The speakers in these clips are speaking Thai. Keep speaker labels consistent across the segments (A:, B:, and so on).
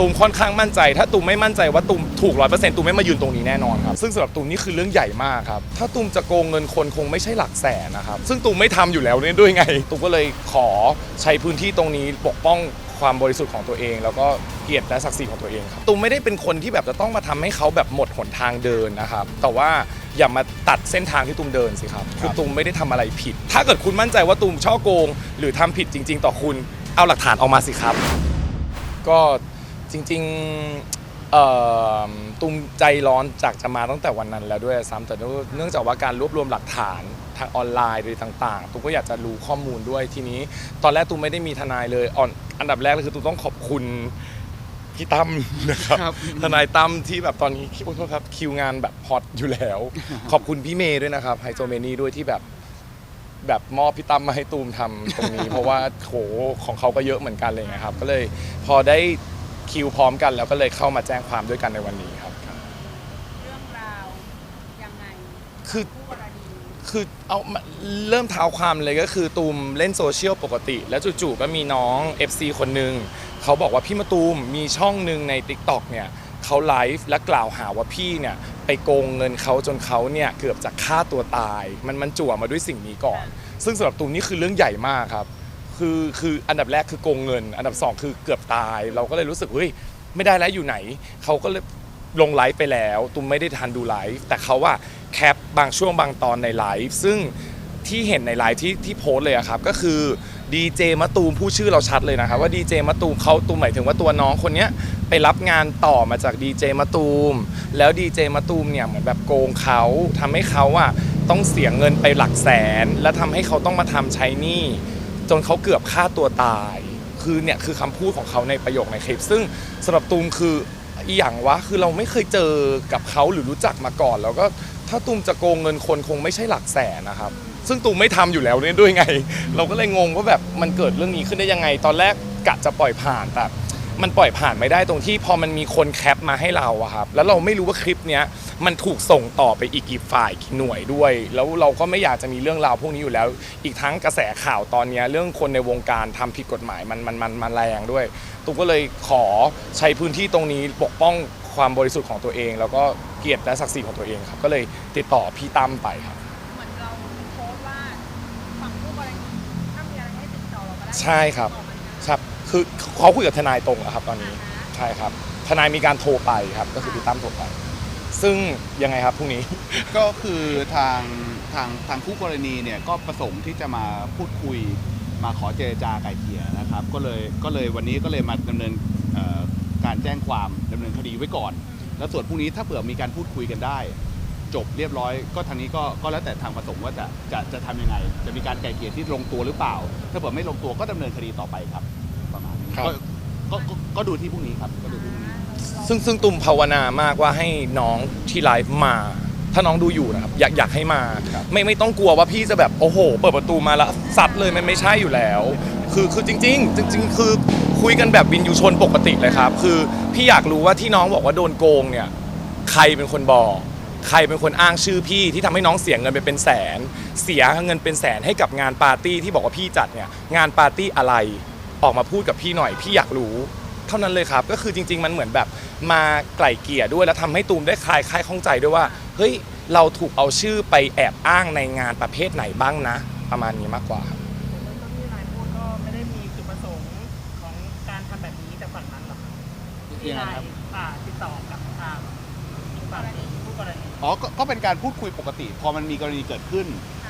A: ตูมค่อนข้างมั่นใจ ถ้าตูมไม่มั่นใจว่าตูมถูกร้อยเปอร์เซ็นต์ตูมไม่มายืนตรงนี้แน่นอนครับซึ่งสำหรับตูมนี่คือเรื่องใหญ่มากครับถ้าตูมจะโกงเงินคนคงไม่ใช่หลักแสนนะครับซึ่งตูมไม่ทำอยู่แล้วเนี่ยด้วยไงตูมก็เลยขอใช้พื้นที่ตรงนี้ปกป้องความบริสุทธิ์ของตัวเอง แล้วก็เกียรติและศักดิ์ศรีของตัวเองครับตูมไม่ได้เป็นคนที่แบบจะต้องมาทำให้เขาแบบหมดหนทางเดินนะครับแต่ว่าอย่ามาตัดเส้นทางที่ตูมเดินสิครับคือตูมไม่ได้ทำอะไรผิด ถ้าเกิดคุณมั่นใจว่าตูมช่อโกง หรือทำผิดจริง ๆ ต่อคุณเอาหลักฐานออกมาสิครับ ก็ จริงๆเอ่อตุมใจร้อนจากจะมาตั้งแต่วันนั้นแล้วด้วยซ้ำแต่เนื่องจากว่าการรวบรวมหลักฐานทางออนไลน์หรือต่างๆตุมก็อยากจะรู้ข้อมูลด้วยทีนี้ ตอนแรกตุมไม่ได้มีทนายเลยอ่อนอันดับแรกเลยคือตุมต้องขอบคุณพี่ตั้มนะครับ
B: ครับ
A: ทนายตั้มที่แบบตอนนี้คิวโทษครับคิวงานแบบฮอตอยู่แล้ว ขอบคุณพี่เมย์ด้วยนะครับไฮโซเมนี่ด้วยที่แบบ แบบมอบพี่ตั้มมาให้ตูมทำตรงนี้ เพราะว่าโหของเขาก็เยอะเหมือนกันเลยนะครับ ก็เลยพอได้ คิวพร้อมกันแล้วก็เลยเข้ามาแจ้งความด้วยกันในวันนี้ครับ
C: เรื่องราวยังไง
A: คือ
C: คู่กรณี
A: คือเอามาเริ่มเท้าความเลยก็คือตูมเล่นโซเชียลปกติ แล้วจู่ๆก็มีน้อง FC คนหนึ่งเขาบอกว่าพี่มาตูมมีช่องหนึ่งใน Tik t o อกเนี่ยเขาไลฟ์และกล่าวหาว่าพี่เนี่ยไปโกงเงินเขาจนเขาเนี่ยเกือบจะฆ่าตัวตาย มันมันจั่วมาด้วยสิ่งนี้ก่อน ซึ่งสำหรับตูมนี่คือเรื่องใหญ่มากครับ คือคืออันดับแรกคือโกงเงิน อันดับสองคือเกือบตาย เราก็เลยรู้สึกเฮ้ยไม่ได้แล้วอยู่ไหนเขาก็เลยลงไลฟ์ไปแล้วตูมไม่ได้ทันดูไลฟ์แต่เขาว่าแคปบางช่วงบางตอนในไลฟ์ซึ่งที่เห็นในไลฟ์ที่ที่โพสเลยอะครับก็คือดีเจมะตูมผู้ชื่อเราชัดเลยนะครับว่าดีเจมะตูมเขาตูมหมายถึงว่าตัวน้องคนเนี้ยไปรับงานต่อมาจากดีเจมะตูมแล้วดีเจมะตูมเนี่ยเหมือนแบบโกงเขาทำให้เขาอะต้องเสียเงินไปหลักแสน และทำให้เขาต้องมาทำใช้หนี้ จนเขาเกือบฆ่าตัวตาย คือเนี่ยคือคำพูดของเขาในประโยคในคลิป ซึ่งสำหรับตูมคืออีหยังวะคือเราไม่เคยเจอกับเขาหรือรู้จักมาก่อน แล้วก็ถ้าตูมจะโกงเงินคนคงไม่ใช่หลักแสนนะครับ ซึ่งตูมไม่ทำอยู่แล้วเนี่ยด้วยไง เราก็เลยงงว่าแบบมันเกิดเรื่องนี้ขึ้นได้ยังไง ตอนแรกกะจะปล่อยผ่านแต่ มันปล่อยผ่านไม่ได้ตรงที่พอมันมีคนแคปมาให้เราอะครับ แล้วเราไม่รู้ว่าคลิปเนี้ยมันถูกส่งต่อไปอีกกี่ฝ่ายกี่หน่วยด้วย แล้วเราก็ไม่อยากจะมีเรื่องราวพวกนี้อยู่แล้ว อีกทั้งกระแสข่าวตอนเนี้ยเรื่องคนในวงการทำผิดกฎหมายมันมันมันมันแรงด้วยตุ๊กก็เลยขอใช้พื้นที่ตรงนี้ปกป้องความบริสุทธิ์ของตัวเอง แล้วก็เกียรติและศักดิ์ศรีของตัวเองครับ ก็เลยติดต่อพี่ตั้มไปครับ
C: เหมือนเราโพสต์ว่าฝั่งคู่กรณีถ้ามีอะไรให้ติดต่อเราก็ได้
A: ใช่ครับ
C: ติดต่อมานะ
A: ครับ คือเขาคุยกับทนายตรงอะครับตอนนี้ใช่ครับ ทนายมีการโทรไปครับ ก็คือพี่ตั้มโทรไป ซึ่งยังไงครับพรุ่งนี้
B: ก็คือทางทางทางคู่กรณีเนี่ยก็ประสงค์ที่จะมาพูดคุยมาขอเจรจาไกล่เกลี่ยนะครับ ก็เลยก็เลยวันนี้ก็เลยมาดำเนินเอ่อการแจ้งความดำเนินคดีไว้ก่อน แล้วส่วนพรุ่งนี้ถ้าเผื่อมีการพูดคุยกันได้ จบเรียบร้อย ก็ทางนี้ก็ก็แล้วแต่ทางประสงค์ว่าจะจะจะทำยังไง จะมีการไกล่เกลี่ยที่ลงตัวหรือเปล่า ถ้าเผื่อไม่ลงตัวก็ดำเนินคดีต่อไปครับประมาณนี้
A: ครับ
B: ก็ก็ก็ก็ดูที่พรุ่งนี้ครับก็ดูที่พรุ่งนี้
A: ซึ่งซึ่งตุมภาวนามากว่าให้น้องที่ไลฟ์มา ถ้าน้องดูอยู่นะครับอยากอยากให้มา
B: ครับ
A: ไม่ไม่ต้องกลัวว่าพี่จะแบบโอ้โห เปิดประตูมาแล้วซัดเลยมันไม่ใช่อยู่แล้ว คือคือจริง ๆ จริง ๆ คือคุยกันแบบวินยูชนปกติเลยครับ คือพี่อยากรู้ว่าที่น้องบอกว่าโดนโกงเนี่ย ใครเป็นคนบอก ใครเป็นคนอ้างชื่อพี่ที่ทำให้น้องเสียเงินไปเป็นแสน เสียเงินเป็นแสนให้กับงานปาร์ตี้ที่บอกว่าพี่จัดเนี่ยงานปาร์ตี้อะไร ออกมาพูดกับพี่หน่อยพี่อยากรู้ เท่านั้นเลยครับ ก็คือจริง ๆ มันเหมือนแบบมาไกล่เกลี่ยด้วยแล้วทำให้ตูมได้คลายคลายข้องใจด้วยว่า เฮ้ยเราถูกเอาชื่อไปแอบอ้างในงานประเภทไหนบ้างนะ ประมาณนี้มากกว่าครับ
D: ที่นายพูดก็ไม่ได้มีจุดประสงค์ของการทำแบบนี้แต่ฝั่งนั้นหรอกครับที่
B: ยังไง
D: นาย
B: ครับ
D: อ่าติดต่อกับทางฝั่งผู้กรณี
B: อ๋อก็ก็เป็นการพูดคุยปกติ พอมันมีกรณีเกิดขึ้น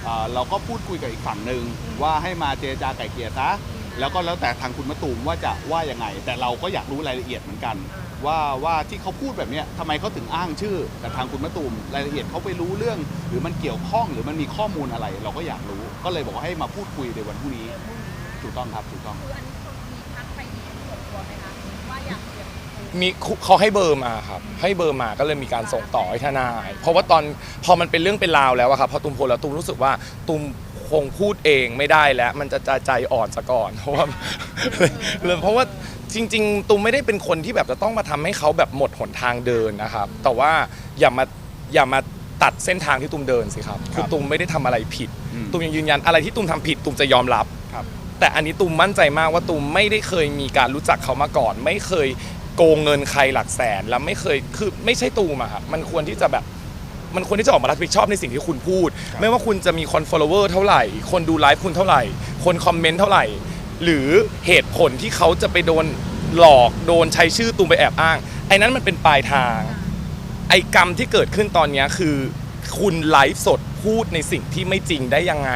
B: อ่าเราก็พูดคุยกับอีกฝั่งหนึ่งว่าให้มาเจรจาไก่เกลี่ยซะ แล้วก็แล้วแต่ทางคุณมะตูมว่าจะว่ายังไง แต่เราก็อยากรู้รายละเอียดเหมือนกัน ว่าว่าที่เขาพูดแบบเนี้ยทำไมเขาถึงอ้างชื่อแต่ทางคุณมะตูมรายละเอียดเขาไปรู้เรื่อง หรือมันเกี่ยวข้องหรือมันมีข้อมูลอะไร เราก็อยากรู้ก็เลยบอกว่าให้มาพูดคุยในวันพรุ่งนี้ถูกต้องครับถูกต้อง
C: คืออันนี้คนมีทักไปเองส่วนตัวไหมคะว่าอยากเรียน
A: มีเขาให้เบอร์มาครับให้เบอร์มาก็เลยมีการส่งต่อให้ทนาย เพราะว่าตอนพอมันเป็นเรื่องเป็นราวแล้วอะครับพอตุมโพลแล้วตุมรู้สึกว่าตุม คงพูดเองไม่ได้แล้ว มันจะจะใจอ่อนซะก่อน เพราะว่าเลยเพราะว่าจริง ๆตุมไม่ได้เป็นคนที่แบบจะต้องมาทำให้เขาแบบหมดหนทางเดินนะครับ แต่ว่าอย่ามาอย่ามาตัดเส้นทางที่ตุมเดินสิครับคือตุมไม่ได้ทำอะไรผิด
B: อืม
A: ตุมยังยืนยันอะไรที่ตุมทำผิดตุมจะยอมรับ
B: ครับ
A: แต่อันนี้ตูมมั่นใจมากว่าตูมไม่ได้เคยมีการรู้จักเขามาก่อน ไม่เคยโกงเงินใครหลักแสน แล้วไม่เคยคือไม่ใช่ตูมอะครับมันควรที่จะแบบ มันควรที่จะออกมารับผิดชอบในสิ่งที่คุณพูด ไม่ว่าคุณจะมีคน follower เท่าไหร่ คนดูไลฟ์คุณเท่าไหร่ คนคอมเมนต์เท่าไหร่ หรือเหตุผลที่เขาจะไปโดนหลอกโดนใช้ชื่อตูมไปแอบอ้าง ไอ้นั้นมันเป็นปลายทาง ไอ้กรรมที่เกิดขึ้นตอนเนี้ยคือ คุณไลฟ์สดพูดในสิ่งที่ไม่จริงได้ยังไง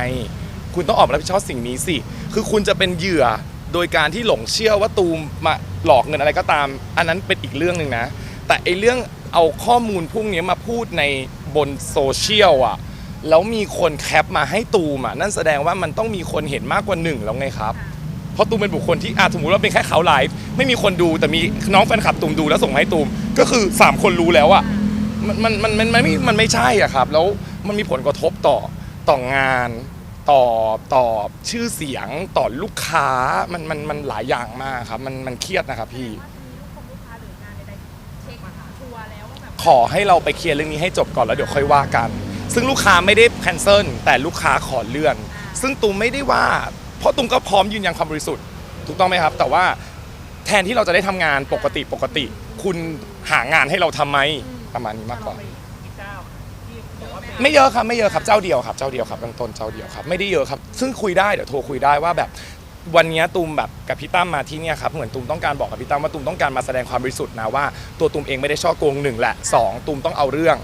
A: คุณต้องออกมารับผิดชอบสิ่งนี้สิ คือคุณจะเป็นเหยื่อโดยการที่หลงเชื่อว่าตูมมาหลอกเงินอะไรก็ตาม อันนั้นเป็นอีกเรื่องหนึ่งนะ แต่ไอ้เรื่อง เอาข้อมูลพวกนี้มาพูดในบนโซเชียลอะแล้วมีคนแคปมาให้ตูมอะนั่นแสดงว่ามันต้องมีคนเห็นมากกว่าหนึ่งแล้วไงครับเพราะตูมเป็นบุคคลที่อาสมมติว่าเป็นแค่เขาไลฟ์ไม่มีคนดูแต่มีน้องแฟนคลับตูมดูแล้วส่งมาให้ตูมก็คือ 3 คนรู้แล้วอะมันมันมันมันมันไม่มันไม่ใช่อะครับ แล้วมันมีผลกระทบต่อต่องานต่อต่อชื่อเสียงต่อลูกค้ามันมันมันหลายอย่างมากครับ มันมันเครียดนะครับพี่ ขอให้เราไปเคลียร์เรื่องนี้ให้จบก่อนแล้วเดี๋ยวค่อยว่ากัน ซึ่งลูกค้าไม่ได้แคนเซิลแต่ลูกค้าขอเลื่อน ซึ่งตูมไม่ได้ว่า เพราะตูมก็พร้อมยืนยันความบริสุทธิ์ ถูกต้องไหมครับ แต่ว่าแทนที่เราจะได้ทำงานปกติปกติ คุณหางานให้เราทำไหมประมาณนี้มากกว่า ไม่เยอะครับไม่เยอะครับเจ้าเดียวครับเจ้าเดียวครับเบื้องต้นเจ้าเดียวครับไม่ได้เยอะครับ ซึ่งคุยได้เดี๋ยวโทรคุยได้ว่าแบบ วันนี้ตูมแบบกับพี่ตั้มมาที่เนี่ยครับเหมือนตูมต้องการบอกกับพี่ตั้มว่าตูมต้องการมาแสดงความบริสุทธิ์นะว่าตัวตูมเองไม่ได้ช่อโกงหนึ่งแหละสองตูมต้องเอาเรื่อง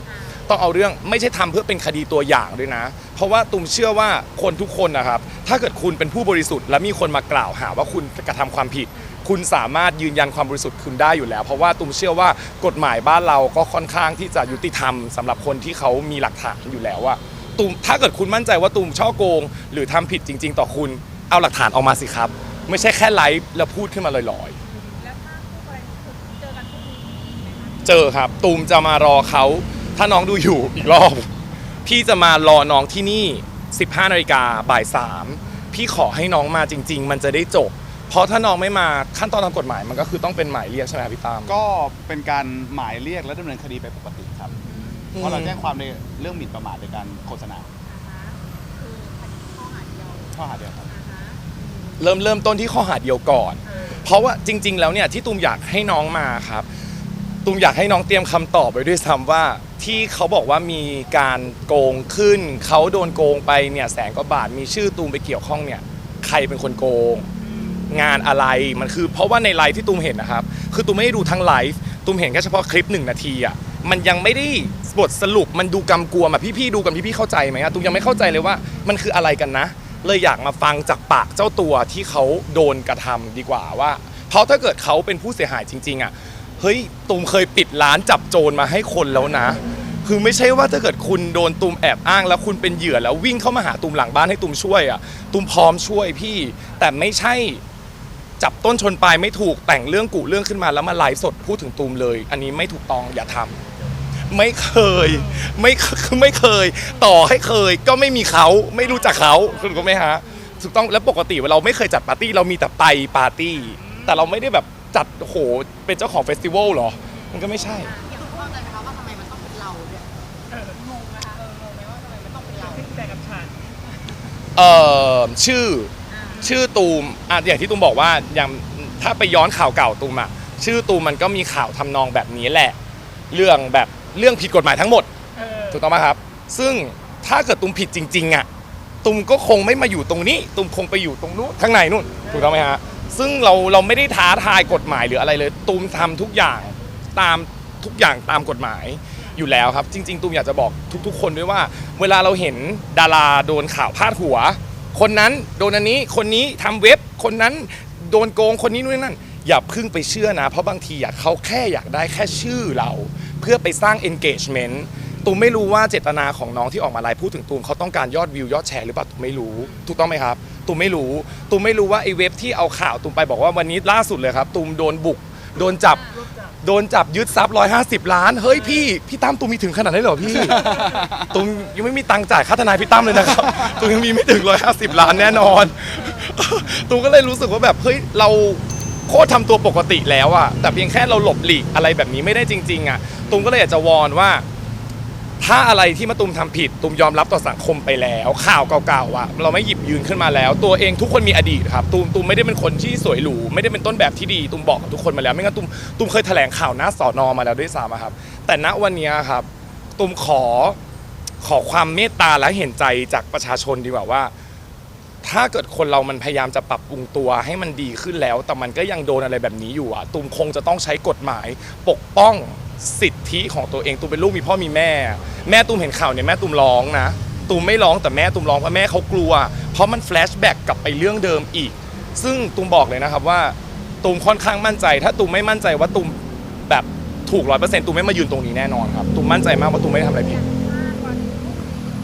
A: ต้องเอาเรื่องไม่ใช่ทำเพื่อเป็นคดีตัวอย่างด้วยนะ เพราะว่าตูมเชื่อว่าคนทุกคนนะครับถ้าเกิดคุณเป็นผู้บริสุทธิ์ และมีคนมากล่าวหาว่าคุณกระทำความผิด คุณสามารถยืนยันความบริสุทธิ์คุณได้อยู่แล้ว เพราะว่าตูมเชื่อว่ากฎหมายบ้านเราก็ค่อนข้างที่จะยุติธรรมสำหรับคนที่เขามีหลักฐานอยู่แล้วว่าตูมถ้าเกิดคุณมั่นใจว่าตูมช่อโกง หรือทำผิดจริง ๆ ต่อคุณ เอาหลักฐานออกมาสิครับ ไม่ใช่แค่ไลฟ์แล้วพูดขึ้นมาลอยๆ
C: แล้วถ้าคู่กรณีคือเจอกันพรุ่งนี้ไหมคะ
A: เจอครับ ตูมจะมารอเขาถ้าน้องดูอยู่อีกรอบ พี่จะมารอน้องที่นี่ 15นาฬิกาบ่ายสามพี่ขอให้น้องมาจริง ๆ มันจะได้จบ เพราะถ้าน้องไม่มาขั้นตอนทางกฎหมายมันก็คือต้องเป็นหมายเรียกใช่ไหมครับพี่ตาม
B: ก็เป็นการหมายเรียกและดำเนินคดีไปปกติครับเพราะเราแจ้งความในเรื่องหมิ่นประมาทในการโฆษณา
C: อ่าฮะคือคดีข้อหาเดียว
B: ข้อหาเดียวครับ
C: อ่าฮะ
A: เริ่มเริ่มต้นที่ข้อหาเดียวก่อน
C: เออ
A: เพราะว่าจริง ๆ แล้วเนี่ยที่ตูมอยากให้น้องมาครับตูมอยากให้น้องเตรียมคำตอบไว้ด้วยซ้ำว่าที่เขาบอกว่ามีการโกงขึ้น เขาโดนโกงไปเนี่ยแสนกว่าบาทมีชื่อตูมไปเกี่ยวข้องเนี่ยใครเป็นคนโกง งานอะไรมันคือ เพราะว่าในไลฟ์ที่ตูมเห็นนะครับ คือตูมไม่ได้ดูทั้งไลฟ์ตูมเห็นแค่เฉพาะคลิปหนึ่งนาทีอะมันยังไม่ได้บทสรุปมันดูกำกวมอะพี่ๆดูกันพี่ๆเข้าใจไหมอะตูมยังไม่เข้าใจเลยว่ามันคืออะไรกันนะ เลยอยากมาฟังจากปากเจ้าตัวที่เขาโดนกระทำดีกว่าว่า เพราะถ้าเกิดเขาเป็นผู้เสียหายจริง ๆ อะเฮ้ยตูมเคยปิดร้านจับโจรมาให้คนแล้วนะ คือไม่ใช่ว่าถ้าเกิดคุณโดนตูมแอบอ้างแล้วคุณเป็นเหยื่อแล้ววิ่งเข้ามาหาตูมหลังบ้านให้ตูมช่วยอะตูมพร้อมช่วยพี่ แต่ไม่ใช่จับต้นชนปลายไม่ถูกแต่งเรื่องกุเรื่องขึ้นมาแล้วมาไลฟ์สดพูดถึงตูมเลย อันนี้ไม่ถูกต้องอย่าทำ ไม่เคย ไม่เคคือไม่เคย ต่อให้เคยก็ไม่มีเขาไม่รู้จักเขาถูกต้องไหมฮะถูกต้องแล้วปกติเราไม่เคยจัดปาร์ตี้เรามีแต่ไปปาร์ตี้ แต่เราไม่ได้แบบจัดโหเป็นเจ้าของเฟสติวัลเหรอ มันก็ไม่ใช่
E: อย่างเข้าใจไหมคะว่าทำไมมันต้องเป็นเราเนี่ย
C: งงนะคะเอองงไหมว่าทำไมมันต้องเป็นเรา
D: ขึ้นแต่กับฉัน
A: เอ่อชื่อ
C: อ่า
A: ชื่อตูมอะอย่างที่ตูมบอกว่าอย่างถ้าไปย้อนข่าวเก่าตูมอะชื่อตูมมันก็มีข่าวทำนองแบบนี้แหละ เรื่องแบบ เรื่องผิดกฎหมายทั้งหมด
D: เออ
A: ถูกต้องไหมครับ ซึ่งถ้าเกิดตุมผิดจริงๆอะตุมก็คงไม่มาอยู่ตรงนี้ ตุมคงไปอยู่ตรงนู้นข้างในนู่น ถูกต้องไหมฮะ ซึ่งเราเราไม่ได้ท้าทายกฎหมายหรืออะไรเลย ตุมทำทุกอย่างตามทุกอย่างตามกฎหมายอยู่แล้วครับ จริง ๆ ตุมอยากจะบอกทุก ๆ คนด้วยว่า เวลาเราเห็นดาราโดนข่าวพาดหัว คนนั้นโดนอันนี้ คนนี้ทำเว็บ คนนั้นโดนโกง คนนี้นู่นนนั่น อย่าเพึ่งไปเชื่อนะ เพราะบางทีอะเขาแค่อยากได้แค่ชื่อเรา เพื่อไปสร้าง engagement ตูมไม่รู้ว่าเจตนาของน้องที่ออกมาไลฟ์พูดถึงตูมเขาต้องการยอดวิวยอดแชร์หรือเปล่าตูมไม่รู้ถูกต้องไหมครับตูมไม่รู้ตูมไม่รู้ว่าไอ้เว็บที่เอาข่าวตูมไปบอกว่าวันนี้ล่าสุดเลยครับตูมโดนบุก โดนจับ โดนจับยึดทรัพย์150 ล้าน เฮ้ยพี่พี่ตั้มตูมมีถึงขนาดนั้นเลยเหรอพี่ ตูมยังไม่มีตังค์จ่ายค่าทนายพี่ตั้มเลยนะครับตูมยังมีไม่ถึง 150 ล้านแน่นอน ตูมก็เลยรู้สึกว่าแบบเฮ้ยเรา โคตรทำตัวปกติแล้วอะแต่เพียงแค่เราหลบหลีกอะไรแบบนี้ไม่ได้จริง ๆอะตูมก็เลยอยากจะวอนว่า ถ้าอะไรที่มาตุมทำผิดตุมยอมรับต่อสังคมไปแล้ว ข่าวเก่าๆอะเราไม่หยิบยืนขึ้นมาแล้ว ตัวเองทุกคนมีอดีตครับตุมตุมไม่ได้เป็นคนที่สวยหรูไม่ได้เป็นต้นแบบที่ดีตุมบอกกับทุกคนมาแล้ว ไม่งั้นตุมตุมเคยแถลงข่าวหน้าสอนอมาแล้วด้วยซ้ำอะครับ แต่ณวันเนี้ยครับตุมขอขอความเมตตาและเห็นใจจากประชาชนดีกว่าว่า ถ้าเกิดคนเรามันพยายามจะปรับปรุงตัวให้มันดีขึ้นแล้ว แต่มันก็ยังโดนอะไรแบบนี้อยู่อะตุมคงจะต้องใช้กฎหมาย ปกป้องสิทธิของตัวเองตุมเป็นลูกมีพ่อมีแม่ แม่ตุมเห็นข่าวเนี่ยแม่ตุมร้องนะตุมไม่ร้องแต่แม่ตุมร้องเพราะแม่เขากลัว เพราะมันแฟลชแบ็กกลับไปเรื่องเดิมอีก ซึ่งตุมบอกเลยนะครับว่าตุมค่อนข้างมั่นใจ ถ้าตุมไม่มั่นใจว่าตุมแบบถูกร้อยเปอร์เซ็นต์ตุมไม่มายืนตรงนี้แน่นอนครับตุมมั่นใจมากว่าตุมไม่ได้ทำอะไรผิด
C: อย่างมากกว่านี้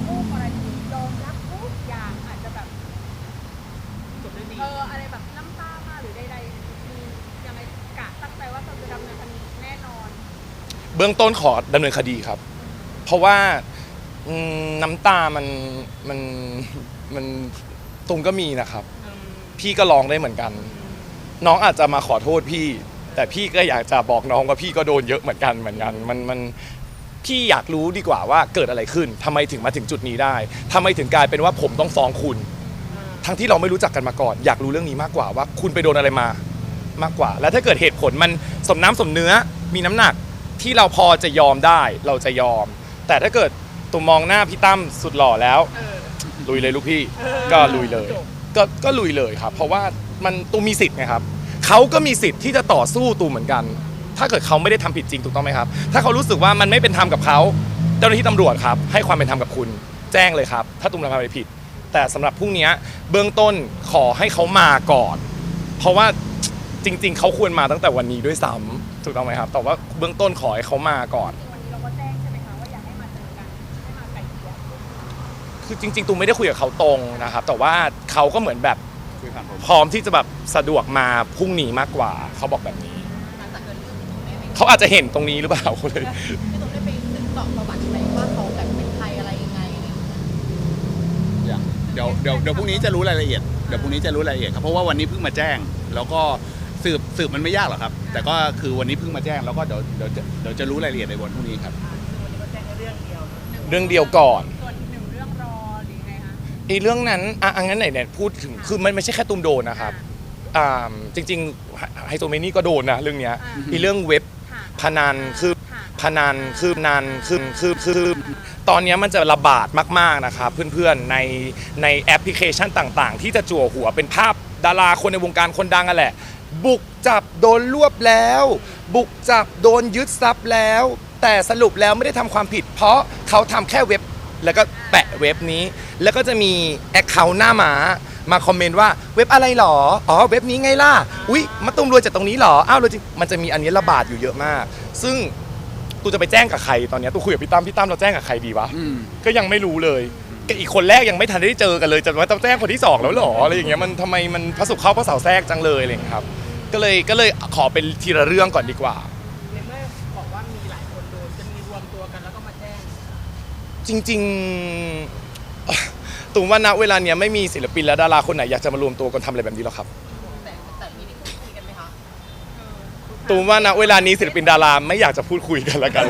C: คู่กรณียอมรับทุกอย่างอาจจะแบบ
D: จบด้วยดี
C: เอออะไรแบบน้ำตามาหรือใดๆมียังไงกะตั้งใจว่าเราจะดำเนินคดีแน่นอน
A: เบื้องต้นขอดำเนินคดีครับ เพราะว่าอืมน้ำตามันมันมันตุมก็มีนะครับ
D: อืม
A: พี่ก็ร้องได้เหมือนกัน น้องอาจจะมาขอโทษพี่ แต่พี่ก็อยากจะบอกน้องว่าพี่ก็โดนเยอะเหมือนกันเหมือนกัน มันมันพี่อยากรู้ดีกว่าว่าเกิดอะไรขึ้นทำไมถึงมาถึงจุดนี้ได้ทำไมถึงกลายเป็นว่าผมต้องฟ้องคุณ ทั้งที่เราไม่รู้จักกันมาก่อน อยากรู้เรื่องนี้มากกว่าว่าคุณไปโดนอะไรมามากกว่า แล้วถ้าเกิดเหตุผลมันสมน้ำสมเนื้อมีน้ำหนัก ที่เราพอจะยอมได้เราจะยอม แต่ถ้าเกิดตุมมองหน้าพี่ตั้มสุดหล่อแล้ว
D: เออ
A: ลุยเลยลูกพี่
D: เออ
A: ก็ลุยเลย
D: จบ
A: ก็ก็ลุยเลยครับ เพราะว่ามันตูมมีสิทธิ์ไงครับเขาก็มีสิทธิ์ที่จะต่อสู้ตูมเหมือนกัน ถ้าเกิดเขาไม่ได้ทำผิดจริงถูกต้องไหมครับ ถ้าเขารู้สึกว่ามันไม่เป็นธรรมกับเขาเจ้าหน้าที่ตำรวจครับ ให้ความเป็นธรรมกับคุณ แจ้งเลยครับ ถ้าตูมทำอะไรผิด แต่สำหรับพรุ่งเนี้ยเบื้องต้นขอให้เขามาก่อน เพราะว่า จริง ๆ เขาควรมาตั้งแต่วันนี้ด้วยซ้ำถูกต้องไหมครับ แต่ว่าเบื้องต้นขอให้เขามาก่อน
C: วันนี้เราก็แจ้งใช่ไหมคะว่าอยากให้มาเจอกันให้มาไกลเกลี่ย
A: คือจริงๆตูมไม่ได้คุยกับเขาตรงนะครับ แต่ว่าเขาก็เหมือนแบบ
B: คุยผ่านผม
A: พร้อมที่จะแบบสะดวกมาพรุ่งนี้มากกว่า เขาบอกแบบนี้
E: หลังจากเกิดเรื่องพี่ตุ้มได้ไป
A: เขาอาจจะเห็นตรงนี้หรือเปล่าเลย
E: พี่ตุ้มได้ไปสืบเสอบประวัติไหมว่าเขาแบบเป็นใครอะไรยังไงอะไรอย่างเงี้ย
B: อย่างเดี๋ยวเดี๋ยวเดี๋ยวพรุ่งนี้จะรู้รายละเอียดเดี๋ยวพรุ่งนี้จะรู้รายละเอียดครับเพราะว่าวันนี้เพิ่งมาแจ้ง แล้วก็ สืบสืบมันไม่ยากหรอกครับ แต่ก็คือวันนี้เพิ่งมาแจ้งแล้วก็เดี๋ยวเดี๋ยวจะเดี๋ยวจะรู้รายละเอียดในวันพรุ่งนี้ครับ
D: วันนี้ก็แจ้งแค่เรื่องเดียว
A: เรื่องเดียวก่อน
C: ส่วนอีกหนึ่งเรื่องรอหรือไงคะ
A: ไอ้เรื่องนั้นอะอังั้นไหนเนี่ยพูดถึงคือมันไม่ใช่แค่ตุมโดนนะครับอ่าจริงๆไฮโซเมนี่ก็โดนนะเรื่องเนี้ย
C: อ่า
A: ไอ้เรื่องเว็บ
C: ค่ะ
A: พนันคือ
C: ค่ะ
A: พนันคือนันคือคือคือตอนเนี้ยมันจะระบาดมากๆนะครับเพื่อนๆในในแอปพลิเคชันต่างๆ ที่จะจั่วหัวเป็นภาพดาราคนในวงการคนดังอะแหละ บุกจับโดนรวบแล้ว บุกจับโดนยึดทรัพย์แล้ว แต่สรุปแล้วไม่ได้ทำความผิด เพราะเขาทำแค่เว็บ แล้วก็แปะเว็บนี้ แล้วก็จะมีแอคเคาท์หน้าหมามาคอมเมนต์ว่าเว็บอะไรหรอ อ๋อเว็บนี้ไงล่ะ อุ๊ยมาตุ้มรวยจากตรงนี้หรอ อ้าวรวยจริงมันจะมีอันนี้ระบาดอยู่เยอะมาก ซึ่งตูจะไปแจ้งกับใครตอนเนี้ยตูคุยกับพี่ตั้มพี่ตั้มเราแจ้งกับใครดีวะ
B: อืม
A: ก็ยังไม่รู้เลยกับ อีกคนแรกยังไม่ทันได้เจอกันเลยจะว่าต้องแจ้งคนที่สองแล้วเหรออะไรอย่างเงี้ยมันทำไมมันพระสุขเข้าพระเสาแทรกจังเลยอะไรอย่างเงี้ยครับ ก็เลยก็เลยขอเป็นทีละเรื่องก่อนดีกว่า
D: ในเมื่อบอกว่ามีหลายคนโดนจะมีรวมตัวกันแล้วก็มาแจ้ง
A: จริงๆ ตูมว่าณเวลาเนี้ยไม่มีศิลปินและดาราคนไหนอยากจะมารวมตัวกันทำอะไรแบบนี้หรอกครับ
E: แต่แต่มีได้คุยคุยกันไหมคะ
A: ตูมว่าณเวลานี้ศิลปินดาราไม่อยากจะพูดคุยกันแล้วกัน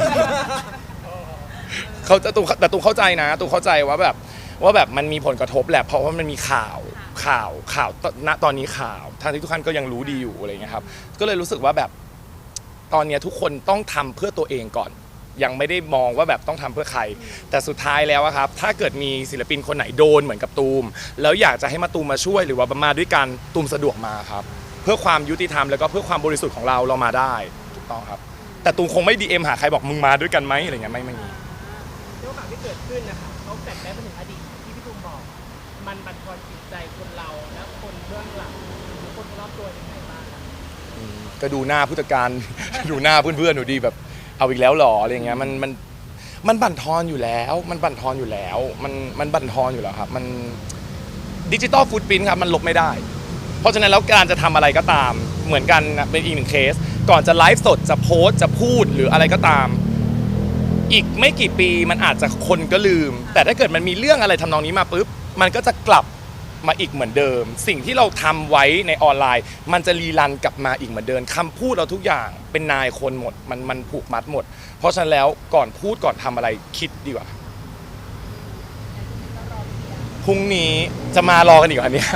A: เขาจะตูมแต่ตูมเข้าใจนะตูมเข้าใจว่าแบบว่าแบบมันมีผลกระทบแหละเพราะว่ามันมีข่าวข่าวข่าวณตอนนี้ข่าวทางที่ทุกท่านก็ยังรู้ดีอยู่อะไรเงี้ยครับ ก็เลยรู้สึกว่าแบบตอนเนี้ยทุกคนต้องทำเพื่อตัวเองก่อน ยังไม่ได้มองว่าแบบต้องทำเพื่อใคร แต่สุดท้ายแล้วอะครับ ถ้าเกิดมีศิลปินคนไหนโดนเหมือนกับตูม แล้วอยากจะให้มาตูมมาช่วยหรือว่ามาด้วยกันตูมสะดวกมาครับ เพื่อความยุติธรรมแล้วก็เพื่อความบริสุทธิ์ของเราเรามาได้ถูกต้องครับ แต่ตูมคงไม่ดีเอ็มหาใครบอกมึงมาด้วยกันไหมอะไรเงี้ยไม่ไม่มี
D: เรื่องราวที่เกิด ขึ้นนะคะเขาแฟลชแบ็กไปถึงอดีตที่พี่ตุ้มบอก มันบั่นทอนจิตใจคนเราและคนเบื้องหลังหรือคนรอบตัวยังไงบ้างคะ
A: อืมก็ดูหน้าผู้จัดการ ดูหน้าเพื่อนๆหนูดีแบบ เอาอีกแล้วหรออะไรเงี้ยมันมันมันบั่นทอนอยู่แล้ว มันบั่นทอนอยู่แล้ว มันมันบั่นทอนอยู่แล้วครับ มันดิจิตอลฟูดพินครับมันลบไม่ได้ เพราะฉะนั้นแล้วการจะทำอะไรก็ตาม เหมือนกันนะเป็นอีกหนึ่งเคส ก่อนจะไลฟ์สดจะโพสต์จะพูดหรืออะไรก็ตาม อีกไม่กี่ปีมันอาจจะคนก็ลืม แต่ถ้าเกิดมันมีเรื่องอะไรทำนองนี้มาปุ๊บ มันก็จะกลับมาอีกเหมือนเดิม สิ่งที่เราทำไว้ในออนไลน์ มันจะรีรันกลับมาอีกเหมือนเดิมคำพูดเราทุกอย่างเป็นนายคนหมดมันมันผูกมัดหมด เพราะฉะนั้นแล้วก่อนพูดก่อนทำอะไรคิดดีกว่าพรุ่งนี้จะมารอกันอีกเหรอเนี่ย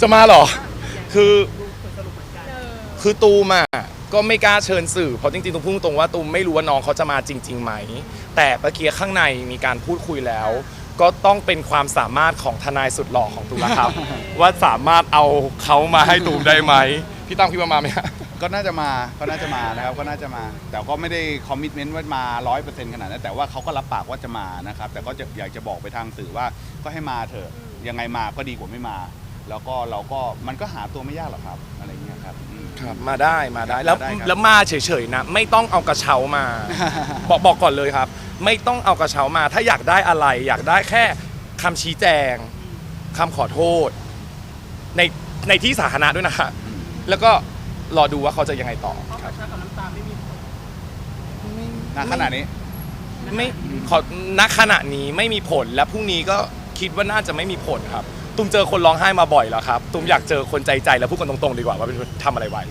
A: จะมาเหรอ คือ
D: ดูผลสรุปเหมือนกัน
C: เออ
A: คือตูมอะ ก็ไม่กล้าเชิญสื่อเพราะจริงๆตูมพูดตรงๆว่าตูมไม่รู้ว่าน้องเขาจะมาจริงๆไหม แต่เมื่อกี้ข้างในมีการพูดคุยแล้ว ก็ต้องเป็นความสามารถของทนายสุดหล่อของตูมแล้วครับ ว่าสามารถเอาเขามาให้ตูมได้ไหมพี่ตั้มคิดว่ามาไหมฮะ
B: ก็น่าจะมาก็น่าจะมานะครับก็น่าจะมา แต่ก็ไม่ได้คอมมิชเมนต์ว่ามาร้อยเปอร์เซ็นต์ขนาดนั้นแต่ว่าเขาก็รับปากว่าจะมานะครับ แต่ก็จะอยากจะบอกไปทางสื่อว่าก็ให้มาเถอะยังไงมาก็ดีกว่าไม่มา แล้วก็เราก็มันก็หาตัวไม่ยากหรอกครับอะไรเงี้ยครับอืม
A: ครับ มาได้มาได้แล้ว
B: มาได้ครับ
A: แล้วมาเฉยๆนะ ไม่ต้องเอากระเช้ามา บอกบอกก่อนเลยครับ ไม่ต้องเอากระเช้ามา ถ้าอยากได้อะไร อยากได้แค่คำชี้แจงคำขอโทษ ในในที่สาธารณะด้วยนะฮะแล้วก็รอดูว่าเขาจะยังไงต่อ
D: เพราะ
A: ค
D: ก
A: รับ
D: ระชากกับน้ำตาไม่มีผล
B: ณขณะนี้
A: ไม่ขอณขณะนี้ไม่มีผลและพรุ่งนี้ก็คิดว่าน่าจะไม่มีผลครับ ตุ้มเจอคนร้องไห้มาบ่อยแล้วครับตุ้มอยากเจอคนใจใจแล้วพูดกันตรงๆดีกว่าว่าเป็นคนทำอะไรไว้